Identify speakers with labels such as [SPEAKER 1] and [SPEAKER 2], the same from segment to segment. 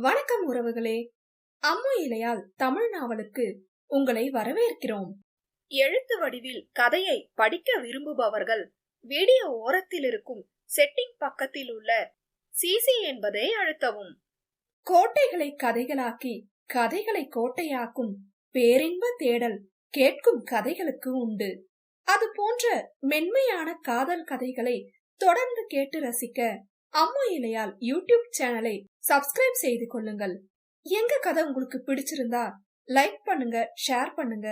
[SPEAKER 1] வணக்கம் உறவுகளே. அம்மு இலையால் தமிழ் நாவலுக்கு உங்களை வரவேற்கிறோம்.
[SPEAKER 2] எழுத்து வடிவில் கதையை படிக்க விரும்புபவர்கள் வீடியோ ஓரத்தில் இருக்கும் செட்டிங் பக்கத்தில் உள்ள சிசி என்பதை அழுத்தவும்.
[SPEAKER 1] கோட்டைகளை கதைகளாக்கி கதைகளை கோட்டையாக்கும் பேரின்ப தேடல் கேட்கும் கதைகளுக்கு உண்டு. அது போன்ற மென்மையான காதல் கதைகளை தொடர்ந்து கேட்டு ரசிக்க அம்மா இலையால் யூடியூப் சேனலை சப்ஸ்கிரைப் செய்து கொள்ளுங்கள். எங்க கதை உங்களுக்கு பிடிச்சிருந்தா லைக் பண்ணுங்க ஷேர் பண்ணுங்க.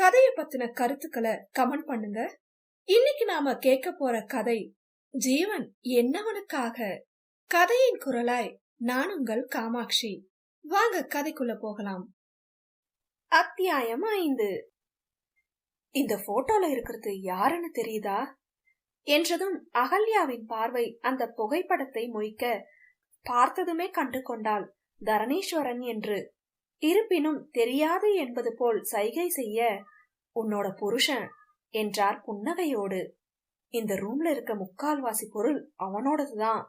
[SPEAKER 1] கதைய பத்தின கருத்துக்களை கமெண்ட் பண்ணுங்க. இன்னைக்கு நாம கேட்க போற கதை ஜீவன் என்னவனுக்காக? கதையின் குரலாய் நான் உங்கள் காமாட்சி. வாங்க கதைக்குள்ள போகலாம். அத்தியாயம் ஐந்து. இந்த போட்டோல இருக்கிறது யாருன்னு தெரியுதா? என்றதும் அகல்யாவின் பார்வை அந்த புகைப்படத்தை மொய்க்க பார்த்ததுமே கண்டு கொண்டாள் தரணீஸ்வரன் என்று. இருப்பினும் தெரியாது என்பது போல் சைகை செய்ய உன்னோட புருஷன் என்றார் புன்னகையோடு. இந்த ரூம்ல இருக்க முக்கால்வாசி பொருள் அவனோடதுதான்.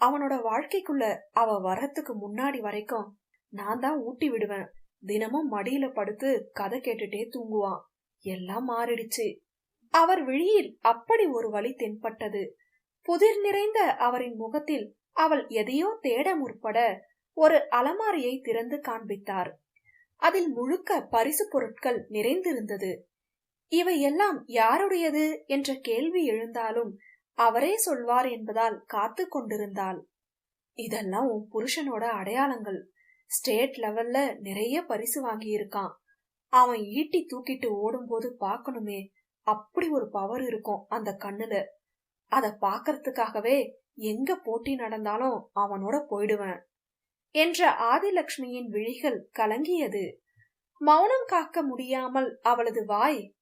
[SPEAKER 1] அவனோட வாழ்க்கைக்குள்ள அவ வரத்துக்கு முன்னாடி வரைக்கும் நான் தான் ஊட்டி விடுவேன். தினமும் மடியில படுத்து கதை கேட்டுட்டே தூங்குவான். எல்லாம் மாறிடுச்சு அவர் விழியில் அப்படி ஒரு வழி தென்பட்டது. புதிர் நிறைந்த அவரின் முகத்தில் அவள் எதையோ தேட முற்பட ஒரு அலமாரியை திறந்து காண்பித்தார். அதில் முழுக்க பரிசு பொருட்கள் நிறைந்திருந்தது. இவையெல்லாம் யாருடையது? என்ற கேள்வி எழுந்தாலும் அவரே சொல்வார் என்பதால் காத்து கொண்டிருந்தாள். இதெல்லாம் உன் புருஷனோட அடையாளங்கள். ஸ்டேட் லெவல்ல நிறைய பரிசு வாங்கியிருக்கான். அவன் ஈட்டி தூக்கிட்டு ஓடும்போது பார்க்கணுமே. அப்படி ஒரு பவர் இருக்கும் அந்த கண்ணுல. அத பாக்கறதுக்காகவே எங்க போட்டி நடந்தாலும் அவனோட போயிடுவேன் என்ற ஆதிலக்ஷ்மியின் விழிகள் கலங்கியது. மௌனம் காக்க முடியாமல் அவளது வாய்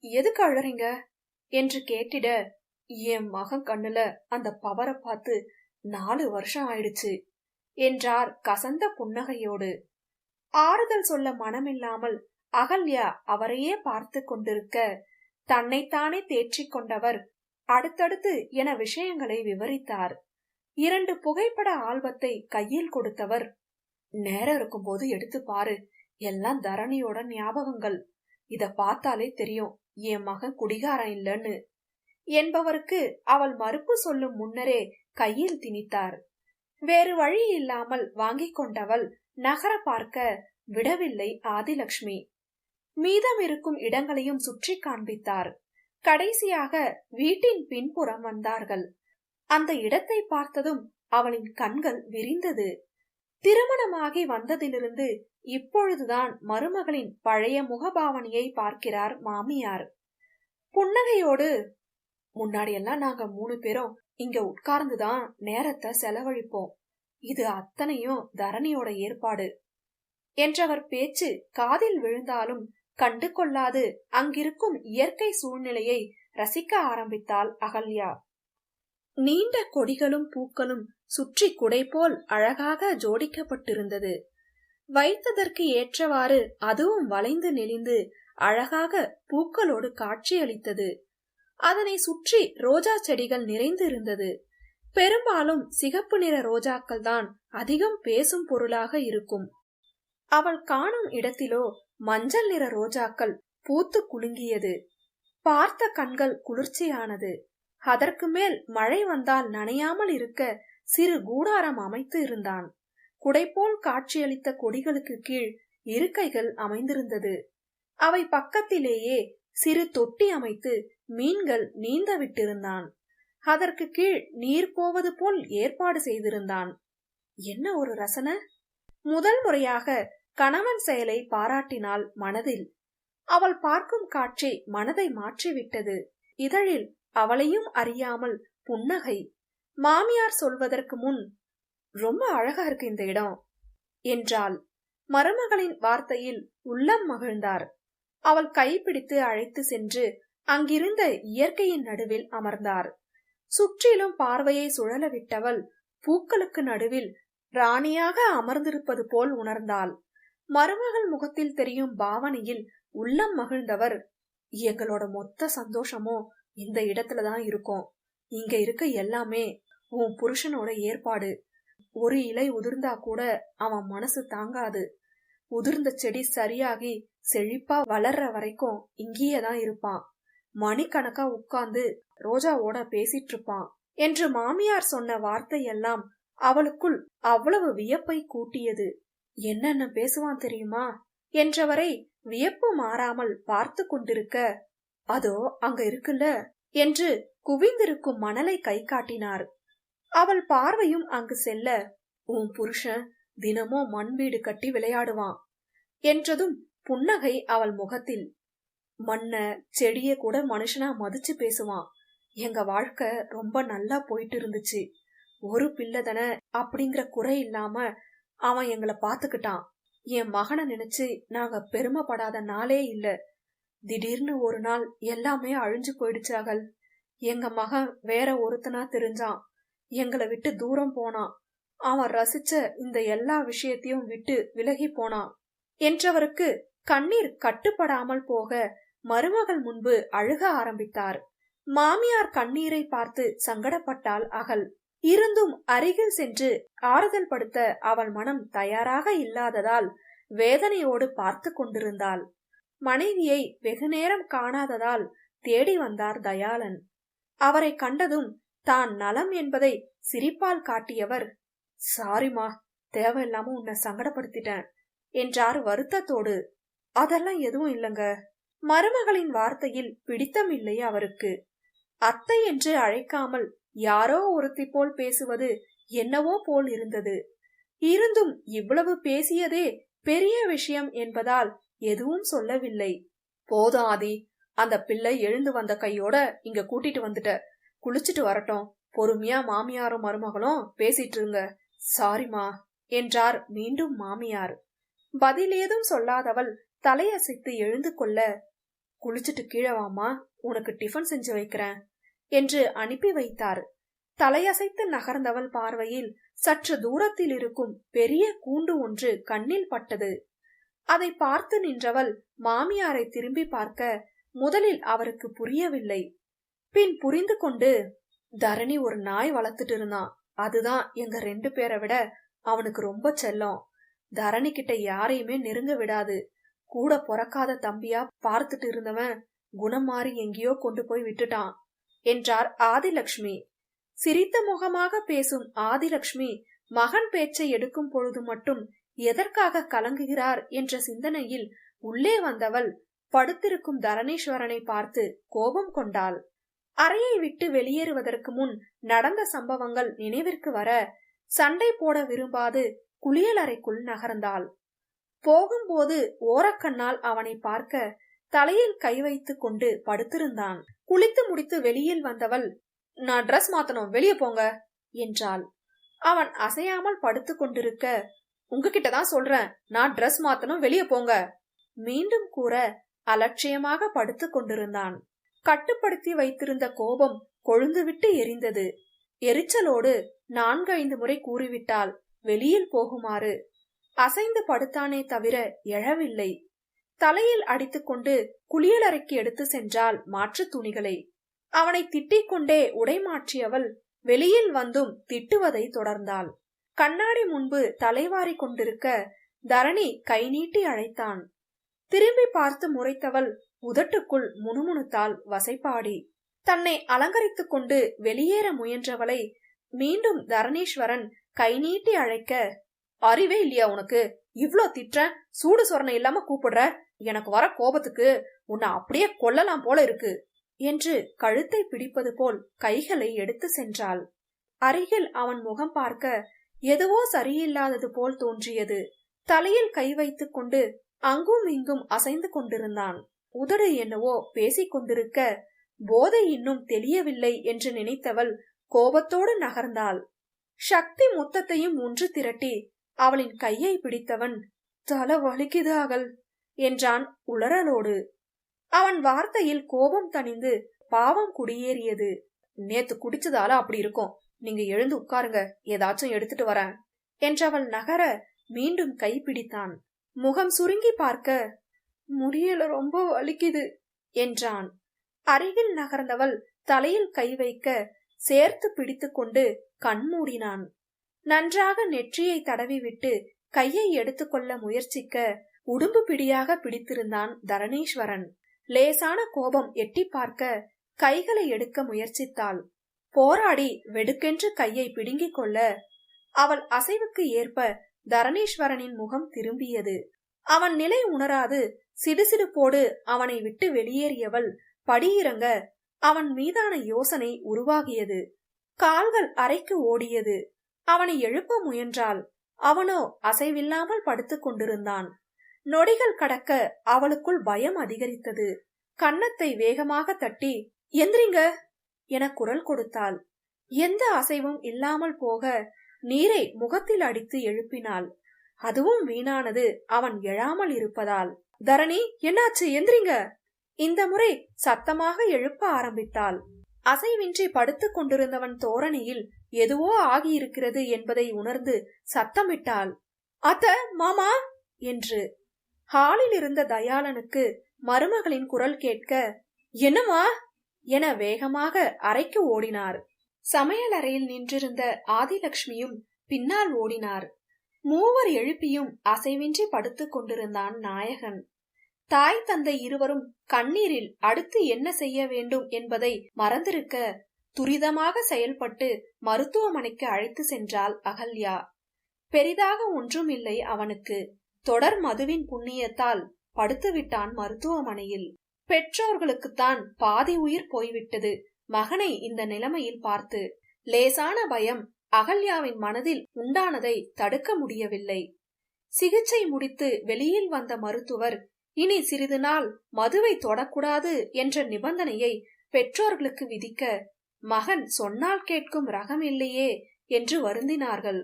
[SPEAKER 1] எதுக்கு அழறீங்க? என்று கேட்டிட என் மகன் கண்ணுல அந்த பவரை பார்த்து நாலு வருஷம் ஆயிடுச்சு என்றார் கசந்த புன்னகையோடு. ஆறுதல் சொல்ல மனமில்லாமல் அகல்யா அவரையே பார்த்து கொண்டிருக்க தன்னைத்தானே தேற்றிக் கொண்டவர் அடுத்தடுத்து என விஷயங்களை விவரித்தார். இரண்டு புகைப்பட ஆல்பத்தை கையில் கொடுத்தவர். நேரம் இருக்கும்போது எடுத்து பாரு. எல்லாம் தரணியோட ஞாபகங்கள். இத பார்த்தாலே தெரியும். என் மகன் குடிகாரன் இல்லைன்னு. என்பவருக்கு அவள் மறுப்பு சொல்லும் முன்னரே கையில் திணித்தார். வேறு வழி இல்லாமல் வாங்கிக் கொண்டவள் நகர பார்க்க விடவில்லை ஆதிலக்ஷ்மி. மீதம் இருக்கும் இடங்களையும் சுற்றி காண்பித்தார். கடைசியாக வீட்டின் பின்புறம் வந்தார்கள். அந்த இடத்தை பார்த்ததும் அவளின் கண்கள் விரிந்தது. திருமணமாகி வந்ததிலிருந்து இப்பொழுதுதான் மருமகளின் பழைய முகபாவனையை பார்க்கிறார் மாமியார். புன்னகையோடு முன்னாடியெல்லாம் நாங்க மூணு பேரும் இங்க உட்கார்ந்துதான் நேரத்தை செலவழிப்போம். இது அத்தனையும் தரணியோட ஏற்பாடு என்றவர் பேச்சு காதில் விழுந்தாலும் கண்டு கொள்ளாது அங்கிருக்கும் இயற்கை சூழ்நிலையை ரசிக்க ஆரம்பித்தாள் அகல்யா. நீண்ட கொடிகளும் பூக்களும் சுற்றி குடை போல் அழகாக ஜோடிக்கப்பட்டிருந்தது. வைத்ததற்கு ஏற்றவாறு அதுவும் வளைந்து நெளிந்து அழகாக பூக்களோடு காட்சியளித்தது. அதனை சுற்றி ரோஜா செடிகள் நிறைந்திருந்தது. பெரும்பாலும் சிகப்பு நிற ரோஜாக்கள் தான் அதிகம் பேசும் பொருளாக இருக்கும். அவள் காணும் இடத்திலோ மஞ்சள் நிற ரோஜாக்கள் பூத்து குலுங்கியது. பார்த்த கண்கள் குளிர்ச்சியானது. அதற்கு மேல் மழை வந்தால் நனையாமல் இருக்க சிறு கூடாரம் அமைத்து இருந்தான். குடைபோல் காட்சியளித்த கொடிகளுக்கு கீழ் இருக்கைகள் அமைந்திருந்தது. அவை பக்கத்திலேயே சிறு தொட்டி அமைத்து மீன்கள் நீந்த விட்டிருந்தான் அதற்கு கீழ் நீர் போவது போல் ஏற்பாடு செய்திருந்தான். என்ன ஒரு ரசன? முதல் முறையாக கணவன் செயலை பாராட்டினாள் மனதில். அவள் பார்க்கும் காட்சி மனதை மாற்றிவிட்டது. இதழில் அவளையும் அறியாமல் புன்னகை. மாமியார் சொல்வதற்கு முன் ரொம்ப அழகா இருக்கு இந்த இடம் என்றாள். மருமகளின் வார்த்தையில் உள்ளம் மகிழ்ந்தார். அவள் கைப்பிடித்து அழைத்து சென்று அங்கிருந்த இயற்கையின் நடுவில் அமர்ந்தார். சுற்றிலும் பார்வையை சுழல விட்டவள் பூக்களுக்கு நடுவில் ராணியாக அமர்ந்திருப்பது போல் உணர்ந்தாள். மருமகள் முகத்தில் தெரியும் பாவனையில் உள்ளம் மகிழ்ந்தவர். எங்களோட மொத்த சந்தோஷமும் இந்த இடத்துலதான் இருக்கும். இங்க இருக்க எல்லாமே உன் புருஷனோட ஏற்பாடு. ஒரு இலை உதிர்ந்தா கூட அவன் மனசு தாங்காது. உதிர்ந்த செடி சரியாகி செழிப்பா வளர்ற வரைக்கும் இங்கேயே தான் இருப்பான். மணிக்கணக்கா உட்கார்ந்து ரோஜாவோட பேசிட்டு இருப்பான் என்று மாமியார் சொன்ன வார்த்தையெல்லாம் அவளுக்குள் அவ்வளவு வியப்பை கூட்டியது. என்னென்ன பேசுவான் தெரியுமா? என்றவரை வியப்பு மாறாமல் பார்த்து கொண்டிருக்க அதோ அங்க இருக்குல்ல? என்று குவிந்திருக்கும் மணலை கை காட்டினார். அவள் பார்வையும் அங்கு செல்ல உன் புருஷன் தினமும் மண் வீடு கட்டி விளையாடுவான் என்றதும் புன்னகை அவள் முகத்தில். மண்ண செடிய கூட மனுஷனா மதிச்சு பேசுவான். எங்க வாழ்க்கை ரொம்ப நல்லா போயிட்டு இருந்துச்சு. ஒரு பிள்ளைதன அப்படிங்கிற குறை இல்லாம அவன் எங்களை பாத்துக்கிட்டான் என் மகனை நினைச்சு நாங்க பெருமைப்படாத நாளே இல்ல. திடீர்னு ஒரு நாள் எல்லாமே அழிஞ்சு போயிடுச்சாகள் எங்க மகன் வேற ஒருத்தனா தெரிஞ்சான். எங்களை விட்டு தூரம் போனான். அவன் ரசிச்ச இந்த எல்லா விஷயத்தையும் விட்டு விலகி போனான். என்றவருக்கு கண்ணீர் கட்டுப்படாமல் போக மருமகள் முன்பு அழுக ஆரம்பித்தார். மாமியார் கண்ணீரை பார்த்து சங்கடப்பட்டாள் அகல். இருந்தும் அருகில் சென்று ஆறுதல் படுத்த அவள் மனம் தயாராக இல்லாததால் வேதனையோடு பார்த்து கொண்டிருந்தாள். மனைவியை வெகுநேரம் காணாததால் தேடி வந்தார் தயாளன். அவரை கண்டதும் தான் நலம் என்பதை சிரிப்பால் காட்டியவர் சாரிமா தேவையில்லாம உன்னை சங்கடப்படுத்திட்டேன் என்றார் வருத்தத்தோடு. அதெல்லாம் எதுவும் இல்லைங்க. மருமகளின் வார்த்தையில் பிடித்தம் இல்லை அவருக்கு. அத்தை என்று அழைக்காமல் யாரோ ஒருத்தி போல் பேசுவது என்னவோ போல் இருந்தது. இருந்தும் இவ்வளவு பேசியதே பெரிய விஷயம் என்பதால் எதுவும் சொல்லவில்லை. போதும் ஆதி அந்த பிள்ளை எழுந்து வந்த கையோட இங்க கூட்டிட்டு வந்துட்ட. குளிச்சிட்டு வரட்டும். பொறுமையா மாமியாரும் மருமகளும் பேசிட்டு இருங்க. சாரிமா என்றார் மீண்டும் மாமியார். பதில் ஏதும் சொல்லாதவள் தலையசைத்து எழுந்து கொள்ள குளிச்சிட்டு கீழே வாமா உனக்கு டிஃபன் செஞ்சு வைக்கிறேன். என்று அனுப்பி வைத்தார். தலையசைத்து நகர்ந்தவள் பார்வையில் சற்று தூரத்தில் இருக்கும் பெரிய கூண்டு ஒன்று கண்ணில் பட்டது. அதை பார்த்து நின்றவள் மாமியாரை திரும்பி பார்க்க முதலில் அவருக்கு புரியவில்லை. பின் புரிந்து கொண்டு தரணி ஒரு நாய் வளர்த்துட்டு இருந்தான் அதுதான் எங்க ரெண்டு பேரை விட அவனுக்கு ரொம்ப செல்லம். தரணி கிட்ட யாரையுமே நெருங்க விடாது. கூட பிறக்காத தம்பியா பார்த்துட்டு இருந்தவன் குணம் மாறி எங்கேயோ கொண்டு போய் விட்டுட்டான். என்றார் ஆதிலக்ஷ்மி. சிரித்த முகமாக பேசும் ஆதிலக்ஷ்மி மகன் பேச்சை எடுக்கும் பொழுது மட்டும் எதற்காக கலங்குகிறார் என்ற சிந்தனையில் உள்ளே வந்தவள் படுத்திருக்கும் தரணீஸ்வரனை பார்த்து கோபம் கொண்டாள். அறையை விட்டு வெளியேறுவதற்கு முன் நடந்த சம்பவங்கள் நினைவிற்கு வர சண்டை போட விரும்பாது குளியலறைக்குள் நகர்ந்தாள். போகும்போது ஓரக்கண்ணால் அவனை பார்க்க தலையில் கை வைத்துக் கொண்டு படுத்திருந்தான். குளித்து முடித்து வெளியில் வந்தவள் நான் ட்ரெஸ் மாத்தணும் வெளியே போங்க என்றாள். அவன் அசையாமல் படுத்து கொண்டிருக்க உங்ககிட்ட தான் சொல்றேன் நான் ட்ரெஸ் மாத்தணும் வெளியே போங்க மீண்டும் கூற அலட்சியமாக படுத்து கொண்டிருந்தான். கட்டுப்படுத்தி வைத்திருந்த கோபம் கொழுந்துவிட்டு எரிந்தது. எரிச்சலோடு நான்கைந்து முறை கூறிவிட்டால் வெளியில் போகுமாறு. அசைந்து படுத்தானே தவிர எழவில்லை. தலையில் அடித்துக்கொண்டு குளியலறைக்கு எடுத்து சென்றால் மாற்று துணிகளை. அவனை திட்டிக் கொண்டே உடை மாற்றியவள் வெளியில் வந்தும் திட்டுவதை தொடர்ந்தாள். கண்ணாடி முன்பு தலைவாரி கொண்டிருக்க தரணி கை நீட்டி அழைத்தான். திரும்பி பார்த்து முறைத்தவள் உதட்டுக்குள் முணுமுணுத்தாள் வசைப்பாடி. தன்னை அலங்கரித்துக் கொண்டு வெளியேற முயன்றவளை மீண்டும் தரணீஸ்வரன் கை நீட்டி அழைக்க அறிவே இல்லையா உனக்கு? இவ்ளோ திட்ட சூடு சொரணை இல்லாம கூப்பிடுற? எனக்கு வர கோபத்துக்கு உன்னை அப்படியே கொல்லலாம் போல இருக்கு என்று கழுத்தை பிடிப்பது போல் கைகளை எடுத்து சென்றாள். அருகில் அவன் முகம் பார்க்க எதுவோ சரியில்லாதது போல் தோன்றியது. தலையில் கை வைத்துக் கொண்டு அங்கும் இங்கும் அசைந்து கொண்டிருந்தான். உதடு என்னவோ பேசிக் கொண்டிருக்க போதை இன்னும் தெரியவில்லை என்று நினைத்தவள் கோபத்தோடு நகர்ந்தாள். சக்தி மொத்தத்தையும் ஒன்று திரட்டி அவளின் கையை பிடித்தவன் தலை வலிக்குது அகல். என்றான் உளறலோடு. அவன் வார்த்தையில் கோபம் தணிந்து பாவம் குடியேறியது. நேத்து குடிச்சதால அப்படி இருக்கும். நீங்க எழுந்து உட்காருங்க. ஏதாச்சும் எடுத்துட்டு வரேன். என்றவள் நகர மீண்டும் கை பிடித்தான் முகம் சுருங்கி பார்க்க முடியல ரொம்ப வலிக்குது என்றான். அருகில் நகர்ந்தவள் தலையில் கை வைக்க சேர்த்து பிடித்துக்கொண்டு கண்மூடினான் நன்றாக நெற்றியை தடவிவிட்டு கையை எடுத்துக்கொள்ள முயற்சிக்க உடும்பு பிடியாக பிடித்திருந்தான் தரணீஸ்வரன். லேசான கோபம் எட்டி பார்க்க கைகளை எடுக்க முயற்சித்தாள். போராடி வெடுக்கென்று கையை பிடுங்கிக் கொள்ள அவள் அசைவுக்கு ஏற்ப தரணீஸ்வரனின் முகம் திரும்பியது. அவன் நிலை உணராது சிடுசிடுப்போடு அவனை விட்டு வெளியேறியவள் படியிறங்க அவன் மீதான யோசனை உருவாகியது. கால்கள் அறைக்கு ஓடியது. அவனை எழுப்ப முயன்றாள். அவனோ அசைவில்லாமல் படுத்துக் கொண்டிருந்தான். நொடிகள் கடக்க அவளுக்குள் பயம் அதிகரித்தது. கன்னத்தை வேகமாக தட்டி எந்திரிங்க என குரல் கொடுத்தாள். எந்த அசைவும் இல்லாமல் போக நீரை முகத்தில் அடித்து எழுப்பினாள். அதுவும் வீணானது. அவன் எழாமல் இருப்பதால். தரணி என்னாச்சு? எந்திரிங்க. இந்த முறை சத்தமாக எழுப்ப ஆரம்பித்தாள். அசைவின்றி படுத்துக் கொண்டிருந்தவன் தோரணியில் எதுவோ ஆகியிருக்கிறது என்பதை உணர்ந்து சத்தமிட்டாள். அத்த மாமா என்று ஹாலில் இருந்த தயாளனுக்கு மருமகளின் குரல் கேட்க என்னமா என வேகமாக அறைக்கு ஓடினார். சமையல் அறையில் நின்றிருந்த ஆதிலட்சுமியும் பின்னால் ஓடினார். மூவர் எழுப்பியும் அசைவின்றி படுத்துக் கொண்டிருந்தான் நாயகன். தாய் தந்தை இருவரும் கண்ணீரில் அடுத்து என்ன செய்ய வேண்டும் என்பதை மறந்திருக்க துரிதமாக செயல்பட்டு மருத்துவமனைக்கு அழைத்து சென்றாள் அகல்யா. பெரிதாக ஒன்றும் இல்லை அவனுக்கு. தொடர் மதுவின் புண்ணியத்தால் படுத்துவிட்டான் மருத்துவமனையில். பெற்றோர்களுக்குத்தான் பாதி உயிர் போய்விட்டது. மகனை இந்த நிலைமையில் பார்த்து லேசான பயம் அகல்யாவின் மனதில் உண்டானதை தடுக்க முடியவில்லை. சிகிச்சை முடித்து வெளியில் வந்த மருத்துவர் இனி சிறிது நாள் மதுவை தொடக்கூடாது என்ற நிபந்தனையை பெற்றோர்களுக்கு விதிக்க மகன் சொன்னால் கேட்கும் ரகம் இல்லையே என்று வருந்தினார்கள்.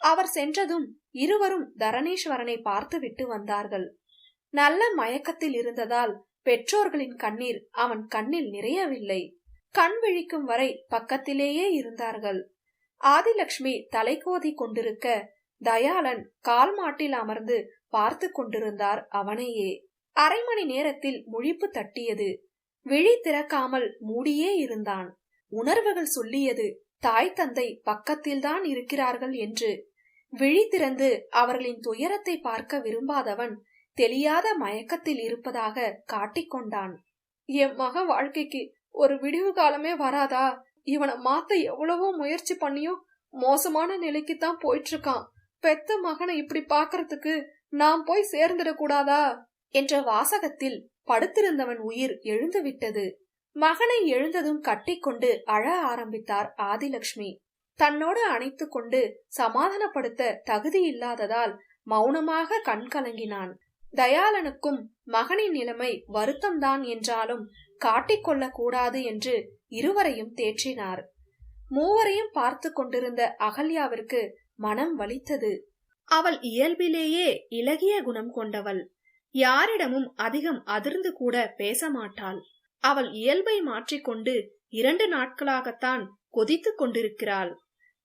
[SPEAKER 1] அவர் சென்றதும் இருவரும் தரணீஸ்வரனை பார்த்துவிட்டு வந்தார்கள். நல்ல மயக்கத்தில் இருந்ததால் பெற்றோர்களின் கண்ணீர் அவன் கண்ணில் நிறையவில்லை. கண் விழிக்கும் வரை பக்கத்திலேயே இருந்தார்கள். ஆதிலட்சுமி தலைகோதி கொண்டிருக்க தயாளன் கால் மாட்டில் அமர்ந்து பார்த்து கொண்டிருந்தார் அவனையே. அரை மணி நேரத்தில் முழிப்பு தட்டியது. விழி திறக்காமல் மூடியே இருந்தான். உணர்வுகள் சொல்லியது தாய் தந்தை பக்கத்தில்தான் இருக்கிறார்கள் என்று விழி திறந்து அவர்களின் துயரத்தை பார்க்க விரும்பாதவன் தெரியாத மயக்கத்தில் இருப்பதாக காட்டிக்கொண்டான் என் மக வாழ்க்கைக்கு ஒரு விடிவு காலமே வராதா? இவனை மாத்த எவ்வளவோ முயற்சி பண்ணியும் மோசமான நிலைக்கு தான் போயிட்டு இருக்கான் பெத்த மகனை இப்படி பாக்குறதுக்கு நாம் போய் சேர்ந்துடக்கூடாதா என்ற வாசகத்தில் படுத்திருந்தவன் உயிர் எழுந்துவிட்டது. மகனை எழுந்ததும் கட்டிக்கொண்டு அழ ஆரம்பித்தார் ஆதிலட்சுமி தன்னோடு அணைத்து கொண்டு சமாதானப்படுத்த தகுதி இல்லாததால் மௌனமாக கண்கலங்கினான் தயாளனுக்கும் மகனின் நிலைமை வருத்தம்தான் என்றாலும் காட்டிக்கொள்ளக் கூடாது என்று இருவரையும் தேற்றினார். மூவரையும் பார்த்து கொண்டிருந்த அகல்யாவிற்கு மனம் வலித்தது. அவள் இயல்பிலேயே இலகிய குணம் கொண்டவள். யாரிடமும் அதிகம் அதிர்ந்து கூட பேச மாட்டாள் அவள் இயல்பை மாற்றிக்கொண்டு இரண்டு நாட்களாகத்தான் கொதித்துக் கொண்டிருக்கிறாள்.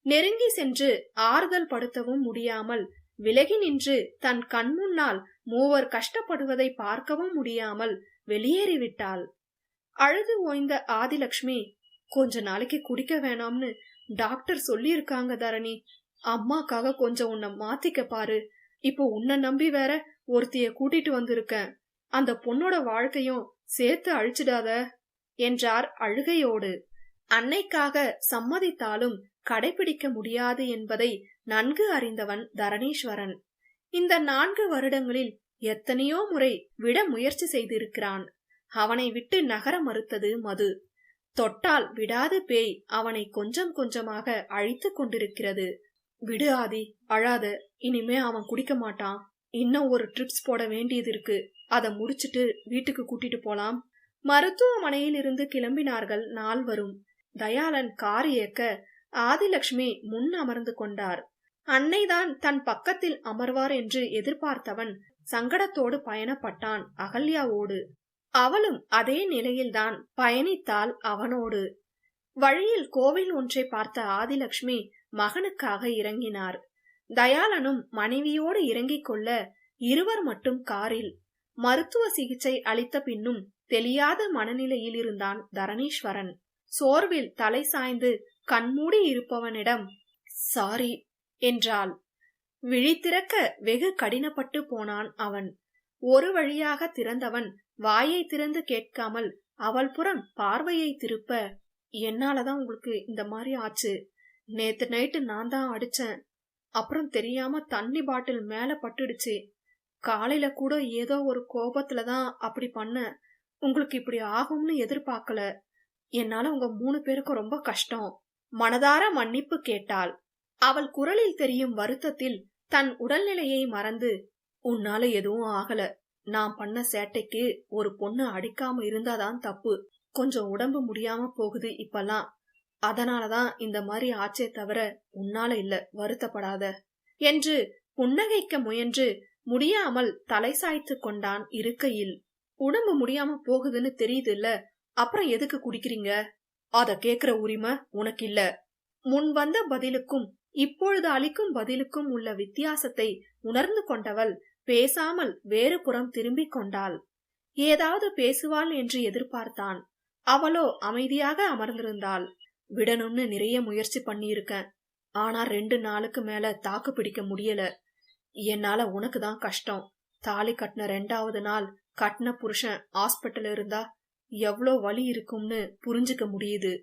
[SPEAKER 1] நெருங்கி சென்று ஆறுதல் படுத்தவும் முடியாமல் விலகி நின்று தன் கண் முன்னால் மூவர் கஷ்டப்படுவதை பார்க்கவும் முடியாமல் வெளியேறிவிட்டாள். அழுது ஓய்ந்த ஆதிலக்ஷ்மி கொஞ்ச நாளைக்கு குடிக்க வேணாம்னு டாக்டர் சொல்லியிருக்காங்க தரணி. அம்மாக்காக கொஞ்சம் உன்னை மாத்திக்க பாரு. இப்போ உன்னை நம்பி வேற ஒருத்திய கூட்டிட்டு வந்திருக்கேன். அந்த பொண்ணோட வாழ்க்கையும் சேர்த்து அழிச்சிடாத என்றார் அழுகையோடு. அன்னைக்காக சம்மதித்தாலும் கடைபிடிக்க முடியாது என்பதை நன்கு அறிந்தவன் தரணீஸ்வரன். இந்த நான்கு வருடங்களில் எத்தனையோ முறை விட முயற்சி செய்திருக்கிறான். அவனை விட்டு நகர மறுத்தது மது. தொட்டால் விடாது பேய் அவனை கொஞ்சம் கொஞ்சமாக அழித்து கொண்டிருக்கிறது. விடு ஆதி அழாத இனிமே அவன் குடிக்க மாட்டான். இன்னும் ஒரு ட்ரிப்ஸ் போட வேண்டியது இருக்கு. அதை முடிச்சிட்டு வீட்டுக்கு கூட்டிட்டு போலாம். மருத்துவமனையில் இருந்து கிளம்பினார்கள் நால்வரும். தயாளன் கார் இயக்க ஆதிலட்சுமி முன் அமர்ந்து கொண்டார். அன்னைதான் தன் பக்கத்தில் அமர்வார் என்று எதிர்பார்த்தவன் சங்கடத்தோடு பயணப்பட்டான் அகல்யாவோடு. அவளும் அதே நிலையில்தான் பயணித்தாள் அவனோடு. வழியில் கோவில் ஒன்றை பார்த்த ஆதிலட்சுமி மகனுக்காக இறங்கினார். தயாளனும் மனைவியோடு இறங்கிக் கொள்ள இருவர் மட்டும் காரில். மருத்துவ சிகிச்சை அளித்த பின்னும் தெரியாத மனநிலையில் இருந்தான் தரணீஸ்வரன். சோர்வில் தலை சாய்ந்து கண்மூடி இருப்பவனிடம் சாரி என்றாள். விழித்திறக்க வெகு கடினப்பட்டு போனான் அவன். ஒரு வழியாக திறந்தவன் வாயை திறந்து கேட்காமல் அவள் புறம் பார்வையை திருப்ப என்னாலதான் உங்களுக்கு இந்த மாதிரி ஆச்சு. நேத்து நைட்டு நான் தான் அடிச்சேன். அப்புறம் தெரியாம தண்ணி பாட்டில் மேல பட்டுடுச்சு. காலையில கூட ஏதோ ஒரு கோபத்துல தான் அப்படி பண்ண. உங்களுக்கு இப்படி ஆகும்னு எதிர்பார்க்கல. என்னால உங்க மூணு பேருக்கும் ரொம்ப கஷ்டம். மனதார மன்னிப்பு கேட்டாள். அவள் குரலில் தெரியும் வருத்தத்தில் தன் உடல்நிலையை மறந்து உன்னால எதுவும் ஆகல. நான் பண்ண சேட்டைக்கு ஒரு பொண்ணு அடிக்காம இருந்தாதான் தப்பு. கொஞ்சம் உடம்பு முடியாம போகுது இப்பெல்லாம். அதனாலதான் இந்த மாதிரி ஆச்சே தவிர உன்னால இல்ல. வருத்தப்படாத என்று புன்னகைக்க முயன்று முடியாமல் தலை சாய்த்து கொண்டான் இருக்கையில். உடம்பு முடியாம போகுதுன்னு தெரியுது இல்ல அப்புறம் எதுக்கு குடிக்கிறீங்க? அத கேக்குற உரிமை உனக்கு இல்ல. முன் வந்த பதிலுக்கும் இப்பொழுது அளிக்கும் பதிலுக்கும் உள்ள வித்தியாசத்தை உணர்ந்து கொண்டவள் பேசாமல் வேறு புறம் திரும்பிக் கொண்டாள். ஏதாவது பேசுவாள் என்று எதிர்பார்த்தான். அவளோ அமைதியாக அமர்ந்திருந்தாள். விடணும்னு நிறைய முயற்சி பண்ணியிருக்கேன். ஆனா ரெண்டு நாளுக்கு மேல தாக்கு பிடிக்க முடியல. என்னால உனக்கு தான் கஷ்டம். தாலி கட்டின ரெண்டாவது நாள் கட்டின புருஷன் ஹாஸ்பிட்டல் இருந்தா எவ்வளோ வலி இருக்கும்னு புரிஞ்சுக்க முடியுது.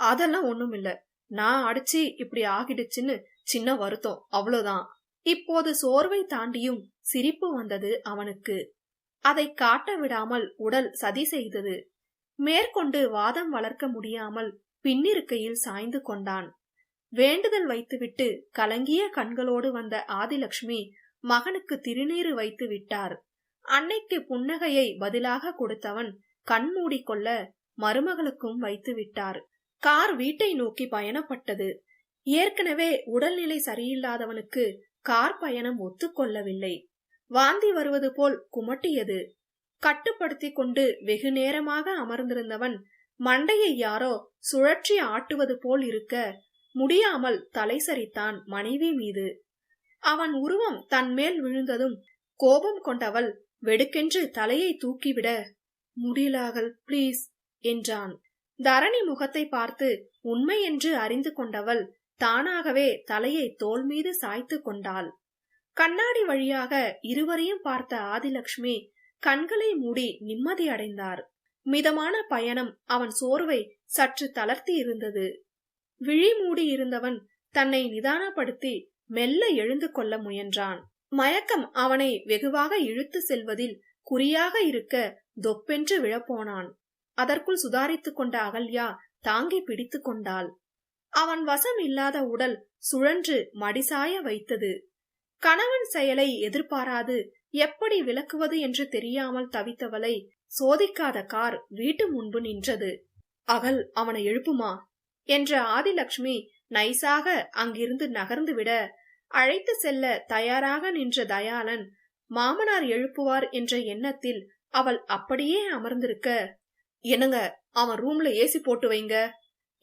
[SPEAKER 1] அதெல்லாம் ஒண்ணும் இல்ல நான் அடிச்சு இப்படி ஆகிடுச்சுன்னு சின்ன வருத்தம். அவ்வளவுதான் இப்போது சோர்வை தாண்டியும் சிரிப்பு வந்தது அவனுக்கு. அதை காட்ட விடாமல் உடல் சதி செய்தது. மேற்கொண்டு வாதம் வளர்க்க முடியாமல் பின்னிருக்கையில் சாய்ந்து கொண்டான். வேண்டுதல் வைத்துவிட்டு கலங்கிய கண்களோடு வந்த ஆதிலட்சுமி மகனுக்கு திருநீறு வைத்து விட்டார். அன்னைக்கு புன்னகையை பதிலாக கொடுத்தவன் கண் மூடிக்கொள்ள மருமகளுக்கும் வைத்து விட்டார். கார் வீட்டை நோக்கி பயணப்பட்டது. ஏற்கனவே உடல்நிலை சரியில்லாதவனுக்கு கார் பயணம் ஒத்துக்கொள்ளவில்லை. வாந்தி வருவது போல் குமட்டியது. கட்டுப்படுத்தி கொண்டு வெகு நேரமாக அமர்ந்திருந்தவன் மண்டையை யாரோ சுழற்றி ஆட்டுவது போல் இருக்க முடியாமல் தலை சரித்தான் மனைவி மீது. அவன் உருவம் தன் மேல் விழுந்ததும் கோபம் கொண்டவள் வெடுக்கென்று தலையை தூக்கிவிட முடியலாகல் ப்ளீஸ் என்றான். தரணி முகத்தை பார்த்து உண்மை என்று அறிந்து கொண்டவள் தானாகவே தலையை தோல் மீது சாய்த்து கொண்டாள். கண்ணாடி வழியாக இருவரையும் பார்த்த ஆதிலக்ஷ்மி கண்களை மூடி நிம்மதி அடைந்தார். மிதமான பயணம் அவன் சோர்வை சற்று தளர்த்தி இருந்தது. விழி மூடி இருந்தவன் தன்னை நிதானப்படுத்தி மெல்ல எழுந்து கொள்ள முயன்றான். மயக்கம் அவனை வெகுவாக இழுத்து செல்வதில் குறியாக இருக்க தொப்பென்று விழப்போனான். அதற்குள் சுதாரித்துக் கொண்ட அகல்யா தாங்கி பிடித்துக் கொண்டாள். அவன் வசம் இல்லாத உடல் சுழன்று மடிசாய வைத்தது. கணவன் செயலை எதிர்பாராது எப்படி விளக்குவது என்று தெரியாமல் தவித்தவளை சோதிக்காத கார் வீட்டு முன்பு நின்றது. அகல் அவனை எழுப்புமா? என்ற ஆதிலக்ஷ்மி நைசாக அங்கிருந்து நகர்ந்து விட அழைத்து செல்ல தயாராக நின்ற தயாளன் மாமனார் எழுப்புவார் என்ற எண்ணத்தில் அவள் அப்படியே அமர்ந்திருக்க என்னங்க அவன் ரூம்ல ஏசி போட்டு வைங்க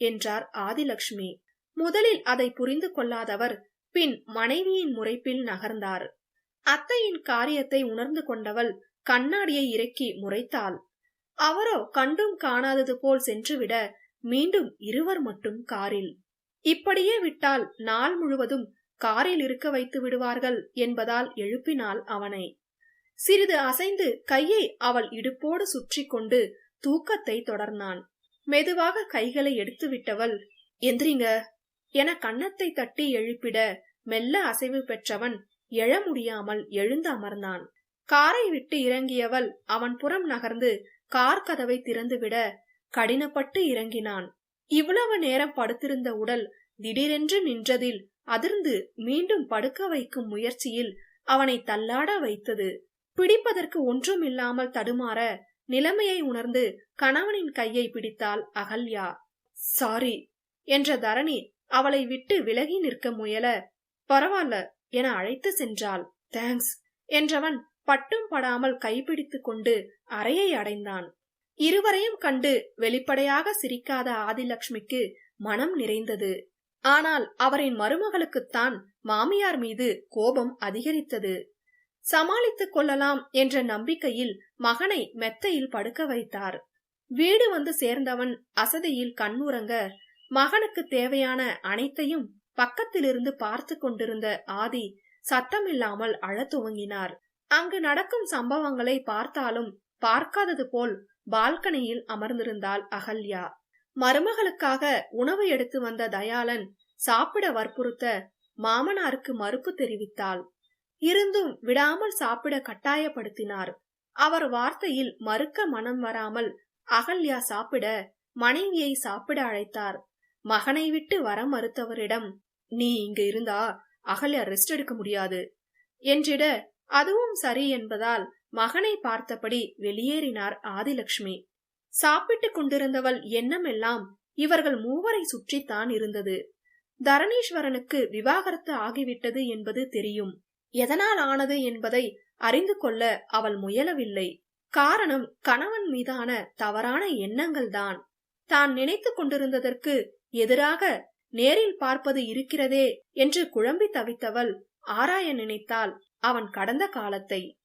[SPEAKER 1] என்றார் ஆதிலக்ஷ்மி. முதலில் அதை புரிந்து கொள்ளாதவர் பின் மனைவியின் முறைப்பில் நகர்ந்தார். அத்தையின் காரியத்தை உணர்ந்து கொண்டவள் கண்ணாடியை இறக்கி முறைத்தாள். அவரோ கண்டும் காணாதது போல் சென்றுவிட மீண்டும் இருவர் மட்டும் காரில். இப்படியே விட்டால் நாள் முழுவதும் காரில் இருக்க வைத்து விடுவார்கள் என்பதால் எழுப்பினாள் அவனை. சிறிது அசைந்து கையை அவள் இடுப்போடு சுற்றி கொண்டு தூக்கத்தை தொடர்ந்தான். மெதுவாக கைகளை எடுத்து விட்டவள் எந்திரிங்க என கன்னத்தை தட்டி எழுப்பிட மெல்ல அசைவு பெற்றவன் எழ முடியாமல் எழுந்து அமர்ந்தான். காரை விட்டு இறங்கியவள் அவன் புறம் நகர்ந்து கார் கதவை திறந்துவிட கடினப்பட்டு இறங்கினான். இவ்வளவு நேரம் படுத்திருந்த உடல் திடீரென்று நின்றதில் அதிர்ந்து மீண்டும் படுக்க வைக்கும் முயற்சியில் அவனை தள்ளாட வைத்தது. பிடிப்பதற்கு ஒன்றும் இல்லாமல் தடுமாற நிலைமையை உணர்ந்து கணவனின் கையை பிடித்தாள் அகல்யா. சாரி என்ற தரணி அவளை விட்டு விலகி நிற்க முயல பரவாயில்ல என அழைத்து சென்றாள். தேங்க்ஸ் என்றவன் பட்டும் படாமல் கைப்பிடித்துக் கொண்டு அறையை அடைந்தான். இருவரையும் கண்டு வெளிப்படையாக சிரிக்காத ஆதிலட்சுமிக்கு மனம் நிறைந்தது. ஆனால் அவரின் மருமகளுக்குத்தான் மாமியார் மீது கோபம் அதிகரித்தது. சமாளித்துக் கொள்ளலாம் என்ற நம்பிக்கையில் மகனை மெத்தையில் படுக்க வைத்தார். வீடு வந்து சேர்ந்தவன் அசதியில் கண்ணுறங்க மகனுக்கு தேவையான அனைத்தையும் பக்கத்திலிருந்து பார்த்து கொண்டிருந்த ஆதி சத்தமில்லாமல் அழத் துவங்கினார். அங்கு நடக்கும் சம்பவங்களை பார்த்தாலும் பார்க்காதது போல் பால்கனியில் அமர்ந்திருந்தாள் அகல்யா. மருமகளுக்காக உணவு எடுத்து வந்த தயாளன் சாப்பிட வற்புறுத்த மாமனாருக்கு மறுப்பு தெரிவித்தாள். இருந்தும் விடாமல் சாப்பிட கட்டாயப்படுத்தினார். அவர் வார்த்தையில் மறுக்க மனம் வராமல் அகல்யா சாப்பிட மனைவியை சாப்பிட அழைத்தார். மகனை விட்டு வர மறுத்தவரிடம் நீ இங்க இருந்தா அகல்யா ரெஸ்ட் எடுக்க முடியாது என்றிட அதுவும் சரி என்பதால் மகனை பார்த்தபடி வெளியேறினார் ஆதிலட்சுமி சாப்பிட்டுக் கொண்டிருந்தவள் எண்ணமெல்லாம் இவர்கள் மூவரை சுற்றித்தான் இருந்தது. தரணீஸ்வரனுக்கு விவாகரத்து ஆகிவிட்டது என்பது தெரியும். எதனால் ஆனது என்பதை அறிந்து கொள்ள அவள் முயலவில்லை. காரணம் கணவன் மீதான தவறான எண்ணங்கள் தான் நினைத்துக் கொண்டிருந்ததற்கு எதிராக நேரில் பார்ப்பது இருக்கிறதே என்று குழம்பி தவித்தவள் ஆராய நினைத்தாள் அவன் கடந்த காலத்தை.